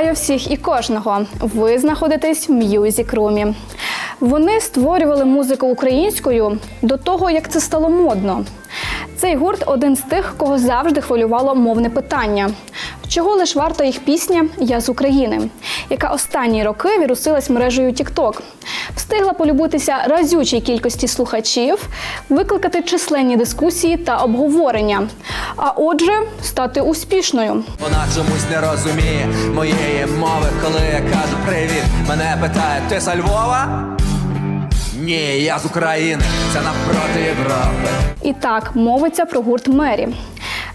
Вітаю всіх і кожного. Ви знаходитесь в Music Room. Вони створювали музику українською до того, як це стало модно. Цей гурт один з тих, кого завжди хвилювало мовне питання. Чого лиш варта їх пісня Я з України, яка останні роки вірусилась мережею TikTok. Встигла полюбитися разючій кількості слухачів, викликати численні дискусії та обговорення. А отже, стати успішною. Вона чомусь не розуміє моєї мови, коли я кажу привіт. Мене питають, ти з Львова? Ні, я з України, це навпроти Європи. І так мовиться про гурт Мері.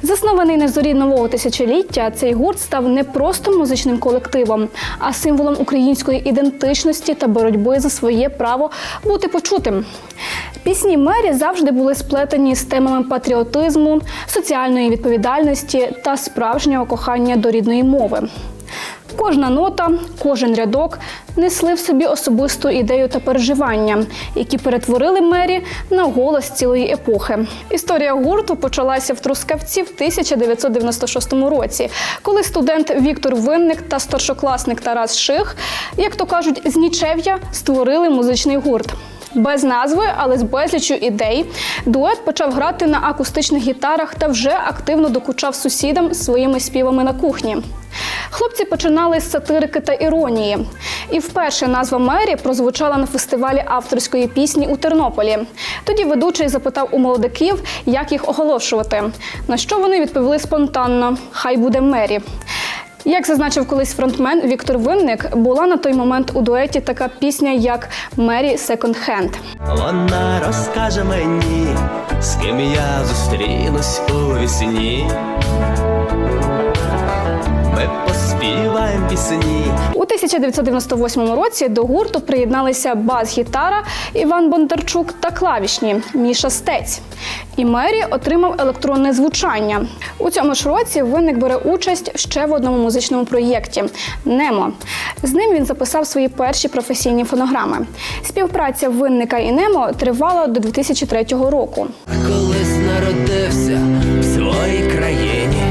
Заснований на зорі нового тисячоліття, цей гурт став не просто музичним колективом, а символом української ідентичності та боротьби за своє право бути почутим. Пісні Мері завжди були сплетені з темами патріотизму, соціальної відповідальності та справжнього кохання до рідної мови. Кожна нота, кожен рядок несли в собі особисту ідею та переживання, які перетворили мері на голос цілої епохи. Історія гурту почалася в Трускавці в 1996 році, коли студент Віктор Винник та старшокласник Тарас Ших, як то кажуть, з нічев'я створили музичний гурт. Без назви, але з безліччю ідей, дует почав грати на акустичних гітарах та вже активно докучав сусідам своїми співами на кухні. Хлопці починали з сатирики та іронії. І вперше назва Мері прозвучала на фестивалі авторської пісні у Тернополі. Тоді ведучий запитав у молодиків, як їх оголошувати. На що вони відповіли спонтанно: Хай буде Мері. Як зазначив колись фронтмен Віктор Винник, була на той момент у дуеті така пісня, як Мері Секонд Хенд. Вона розкаже мені, з ким я зустрінусь у вісні. Ми поспіваємо пісні. У 1998 році до гурту приєдналися бас-гітара Іван Бондарчук та клавішні Міша Стець. І Мері отримав електронне звучання. У цьому ж році винник бере участь ще в одному музичному проєкті Немо. З ним він записав свої перші професійні фонограми. Співпраця винника і Немо тривала до 2003 року. Колись народився в своїй країні.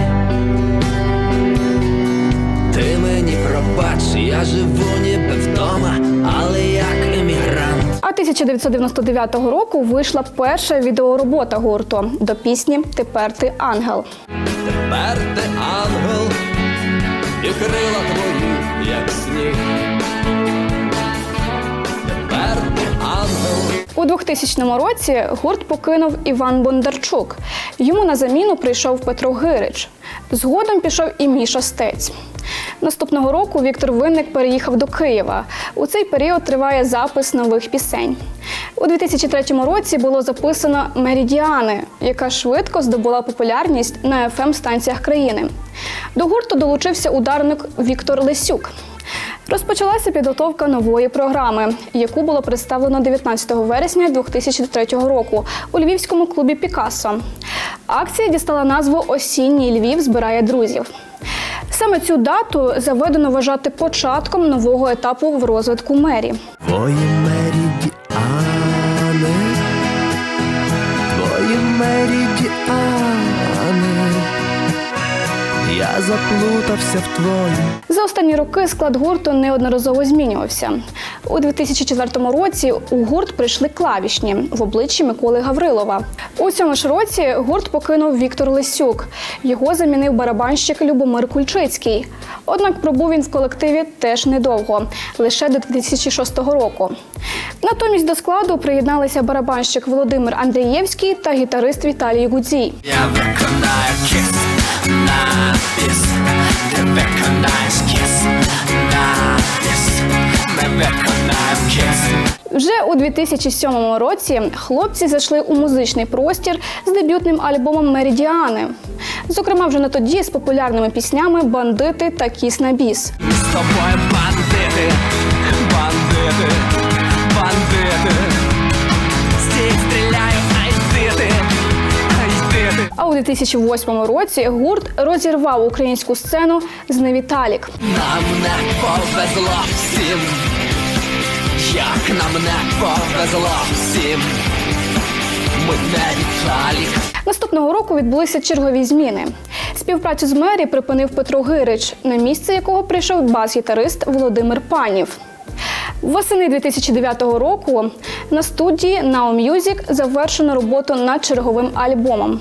Я живу ніби вдома, але як емігрант. А 1999 року вийшла перша відеоробота гурту до пісні Тепер ти ангел. Тепер ти ангел, і крила твої, як сніг. Тепер ти ангел. У 2000 році гурт покинув Іван Бондарчук. Йому на заміну прийшов Петро Гирич. Згодом пішов і Міша Стець. Наступного року Віктор Винник переїхав до Києва. У цей період триває запис нових пісень. У 2003 році було записано Меридіани, яка швидко здобула популярність на fm станціях країни. До гурту долучився ударник Віктор Лесюк. Розпочалася підготовка нової програми, яку було представлено 19 вересня 2003 року у львівському клубі Пікассо. Акція дістала назву Осінній Львів збирає друзів. Саме цю дату заведено вважати початком нового етапу в розвитку мері. Твої меридіани, твої меридіани, я заплутався в твоїм. За останні роки склад гурту неодноразово змінювався. У 2004 році у гурт прийшли клавішні в обличчі Миколи Гаврилова. У цьому ж році гурт покинув Віктор Лисюк. Його замінив барабанщик Любомир Кульчицький. Однак пробув він в колективі теж недовго, лише до 2006 року. Натомість до складу приєдналися барабанщик Володимир Андрієвський та гітарист Віталій Гудзій. Я виконаю кіс на біс. Ми виконаємо. Вже у 2007 році хлопці зайшли у музичний простір з дебютним альбомом Меридіани. Зокрема, вже не тоді з популярними піснями Бандити та Кіс на біс. З тобою бандити, бандити. У 2008 році гурт розірвав українську сцену з Невіталік. Нам не повезло всім, як нам не повезло всім. Ми не Віталік. Наступного року відбулися чергові зміни. Співпрацю з мері припинив Петро Гирич, на місце якого прийшов бас-гітарист Володимир Панів. Восени 2009 року на студії Now Music завершено роботу над черговим альбомом.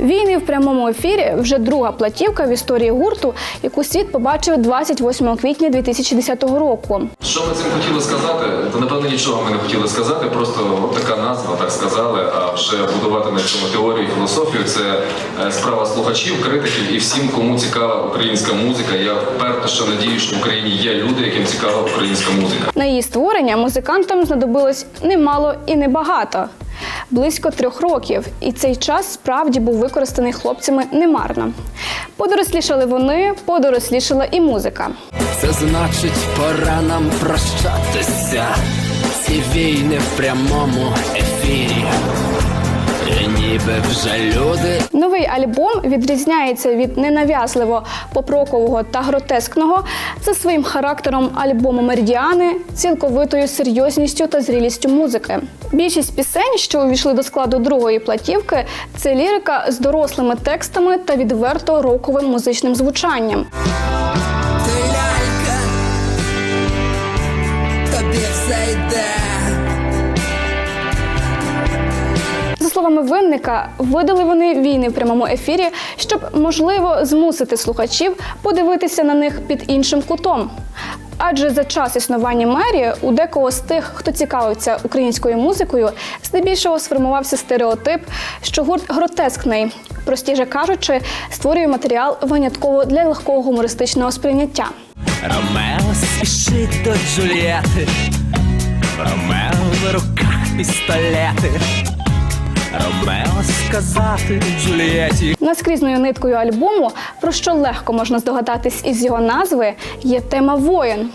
Війни в прямому ефірі вже друга платівка в історії гурту, яку світ побачив 28 квітня 2010 року. Що ми цим хотіли сказати? Та напевно нічого ми не хотіли сказати. Просто от така назва, так сказали. А вже будувати на цьому теорію, філософію це е, справа слухачів, критиків і всім, кому цікава українська музика. Я вперто що надію, що в Україні є люди, яким цікава українська музика. На її створення музикантам знадобилось немало і небагато. Близько трьох років, і цей час справді був використаний хлопцями немарно. Подорослішали вони, подорослішала і музика. Це значить, пора нам прощатися. Ці війни в прямому ефірі. І ніби вже люди Новий альбом відрізняється від ненав'язливо попрокового та гротескного за своїм характером альбому Меридіани, цілковитою серйозністю та зрілістю музики. Більшість пісень, що увійшли до складу другої платівки, це лірика з дорослими текстами та відверто роковим музичним звучанням. Словами винника, видали вони війни в прямому ефірі, щоб можливо змусити слухачів подивитися на них під іншим кутом. Адже за час існування мерії у декого з тих, хто цікавився українською музикою, здебільшого сформувався стереотип, що гурт гротескний, простіше кажучи, створює матеріал винятково для легкого гумористичного сприйняття. Ромео спішить до Джульєти. Ромео в руках пістолети. Ромео сказати Джульєті. Наскрізною ниткою альбому, про що легко можна здогадатись із його назви, є тема воєн.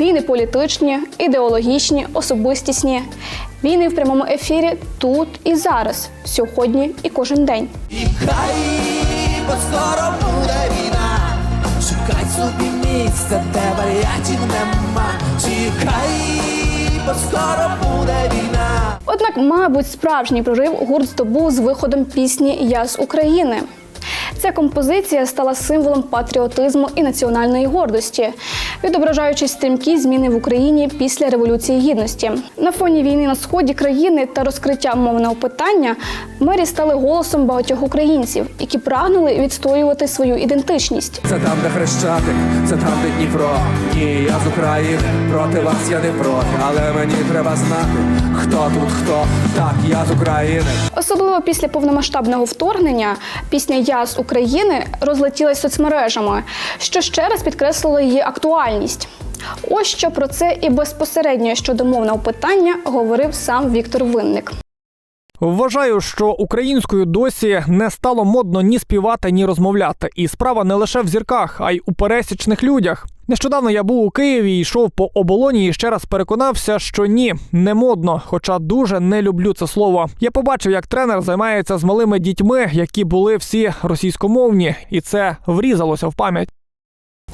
Війни політичні, ідеологічні, особистісні. Війни в прямому ефірі тут і зараз, сьогодні і кожен день. Хай, бо скоро буде війна. Шукай собі місце, де варіантів нема. Чекай, бо скоро буде війна. Однак, мабуть, справжній прорив гурт здобув з виходом пісні Я з України. Ця композиція стала символом патріотизму і національної гордості, відображаючи стрімкі зміни в Україні після революції гідності. На фоні війни на сході країни та розкриття мовного питання мері стали голосом багатьох українців, які прагнули відстоювати свою ідентичність. Це там, де Хрещатик, це там, де Дніпро. Ні, я з України, проти вас я не проти, але мені треба знати, хто тут хто. Так, я з України. Особливо після повномасштабного вторгнення пісня Я з України розлетілась соцмережами, що ще раз підкреслило її актуальність. Ось що про це і безпосередньо щодо мовного питання говорив сам Віктор Винник. Вважаю, що українською досі не стало модно ні співати, ні розмовляти. І справа не лише в зірках, а й у пересічних людях. Нещодавно я був у Києві і йшов по оболоні і ще раз переконався, що ні, не модно, хоча дуже не люблю це слово. Я побачив, як тренер займається з малими дітьми, які були всі російськомовні, і це врізалося в пам'ять.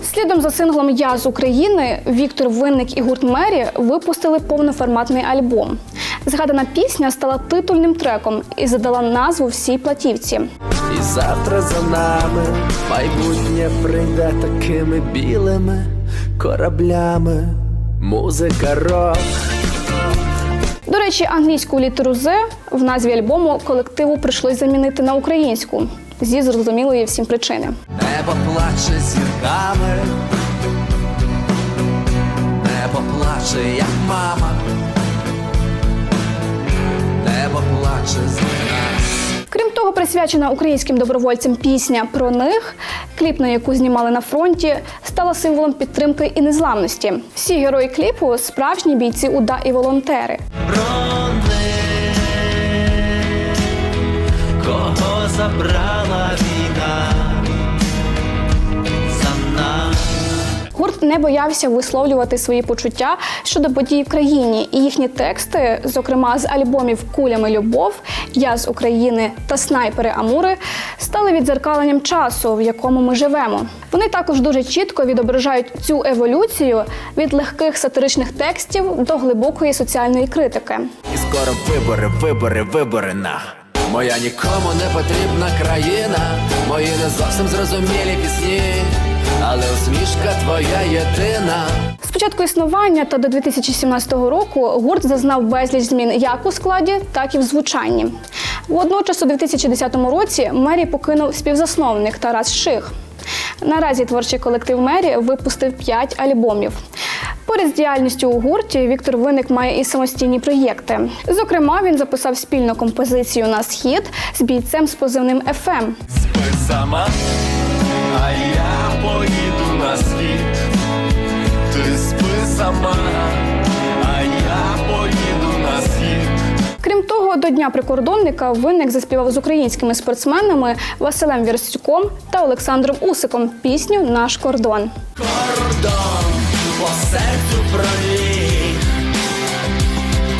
Слідом за синглом Я з України Віктор Винник і гурт Мері випустили повноформатний альбом. Згадана пісня стала титульним треком і задала назву всій платівці. І завтра за нами майбутнє прийде такими білими кораблями. Музика рок. До речі, англійську літеру З в назві альбому колективу прийшлось замінити на українську зі зрозумілої всім причини. Небо плаче зірками. Небо плаче, як мама. Небо плаче за нас. Крім того, присвячена українським добровольцям пісня про них, кліп на яку знімали на фронті, стала символом підтримки і незламності. Всі герої кліпу справжні бійці УДА і волонтери. Забрала війна за нас. Гурт не боявся висловлювати свої почуття щодо подій в країні, і їхні тексти, зокрема з альбомів Кулями любов, Я з України та Снайпери Амури, стали відзеркаленням часу, в якому ми живемо. Вони також дуже чітко відображають цю еволюцію від легких сатиричних текстів до глибокої соціальної критики. І скоро вибори, вибори, вибори на. Моя нікому не потрібна країна, мої не зовсім зрозумілі пісні, але усмішка твоя єдина. З початку існування та до 2017 року гурт зазнав безліч змін як у складі, так і в звучанні. Водночас у 2010 році Мері покинув співзасновник Тарас Ших. Наразі творчий колектив Мері випустив 5 альбомів. Поряд з діяльністю у гурті Віктор Виник має і самостійні проєкти. Зокрема, він записав спільну композицію на схід з бійцем з позивним Ем». «ФМ». спи сама, а я поїду на світ. Ти спи сама, а я поїду на світ. Крім того, до Дня прикордонника виник заспівав з українськими спортсменами Василем Вірстюком та Олександром Усиком пісню Наш кордон. Кордон по серцю проліг.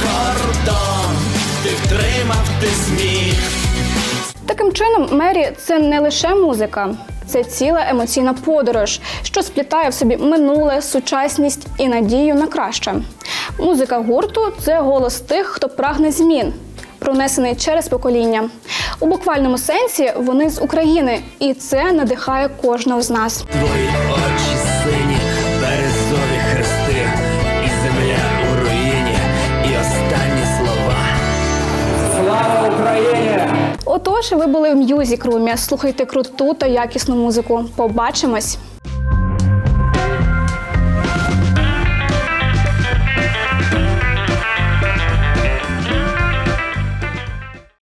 Кордон, ти втримав, ти зміг. Таким чином, Мері це не лише музика, це ціла емоційна подорож, що сплітає в собі минуле, сучасність і надію на краще. Музика гурту це голос тих, хто прагне змін, пронесений через покоління. У буквальному сенсі вони з України, і це надихає кожного з нас. Твої очі Отож, ви були в М'юзік Румі. Слухайте круту та якісну музику. Побачимось!